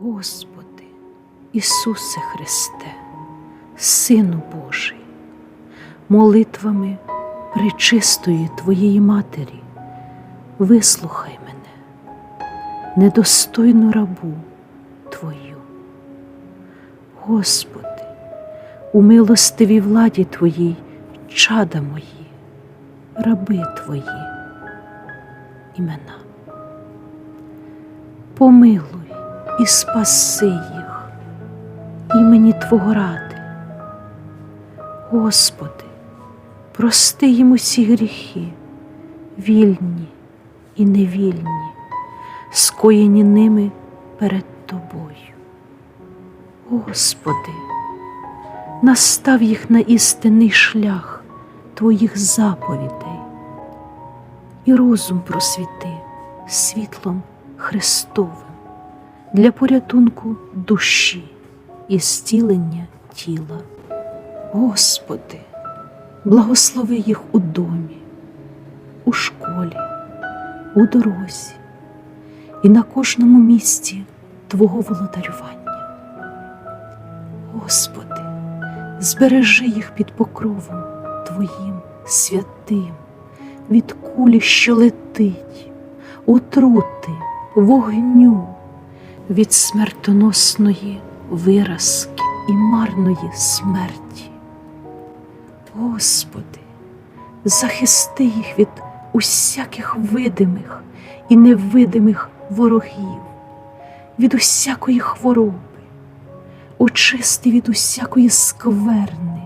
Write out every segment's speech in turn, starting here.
Господи, Ісусе Христе, Сину Божий, молитвами пречистої Твоєї Матері, вислухай мене, недостойну рабу Твою. Господи, у милостивій владі Твоїй чада мої, раби Твої, імена. Помилуй і спаси їх імені Твого ради. Господи, прости їм усі гріхи, вільні і невільні, скоєні ними перед Тобою. Господи, настав їх на істинний шлях Твоїх заповідей і розум просвіти світлом Христовим для порятунку душі і зцілення тіла. Господи, благослови їх у домі, у школі, у дорозі і на кожному місці Твого володарювання. Господи, збережи їх під покровом Твоїм святим, від кулі, що летить, отрути, вогню, від смертоносної виразки і марної смерті. Господи, захисти їх від усяких видимих і невидимих ворогів, від усякої хвороби, очисти від усякої скверни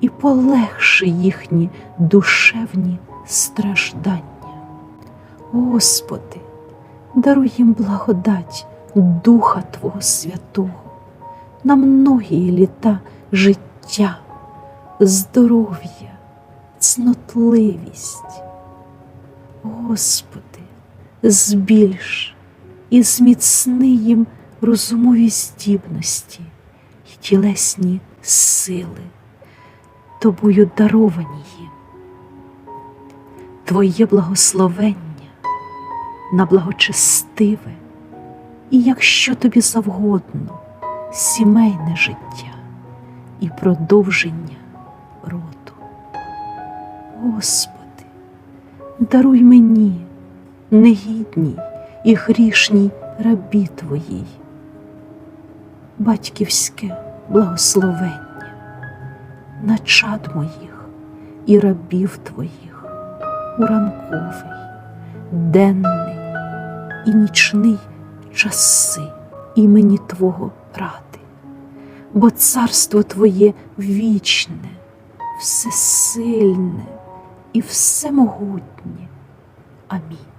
і полегши їхні душевні страждання. Господи, даруй їм благодать Духа Твого Святого на многії літа життя, здоров'я, цнотливість. Господи, збільш і зміцни їм розумові здібності і тілесні сили, тобою даровані їм. Твоє благословення на благочестиве і, якщо тобі завгодно, сімейне життя і продовження роду. Господи, даруй мені, негідній і грішній рабі Твоїй, батьківське благословення на чад моїх і рабів Твоїх у ранковий, денний і нічний часи імені Твого ради, бо царство Твоє вічне, всесильне і всемогутнє. Амінь.